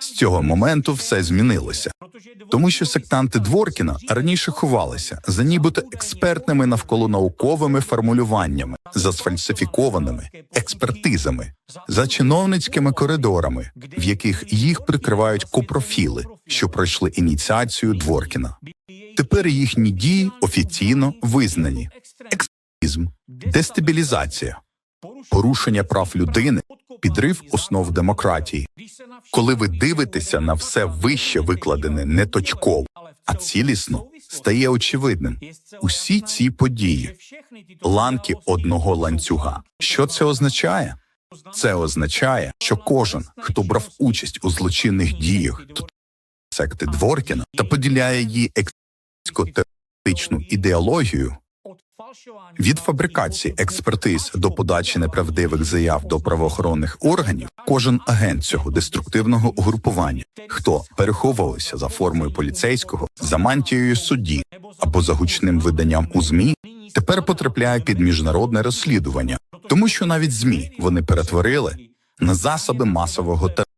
З цього моменту все змінилося, тому що сектанти Дворкіна раніше ховалися за нібито експертними навколонауковими формулюваннями, за сфальсифікованими експертизами, за чиновницькими коридорами, в яких їх прикривають копрофіли, що пройшли ініціацію Дворкіна. Тепер їхні дії офіційно визнані: екстремізм, дестабілізація, порушення прав людини, підрив основ демократії. Коли ви дивитеся на все вище викладене не точково, а цілісно, стає очевидним усі ці події, ланки одного ланцюга. Що це означає? Це означає, що кожен, хто брав участь у злочинних діях секти Дворкіна та поділяє її експертичну ідеологію, від фабрикації експертиз до подачі неправдивих заяв до правоохоронних органів, кожен агент цього деструктивного угрупування, хто переховувався за формою поліцейського, за мантією судді або за гучним виданням у змі, тепер потрапляє під міжнародне розслідування, тому що навіть змі вони перетворили на засоби масового терору.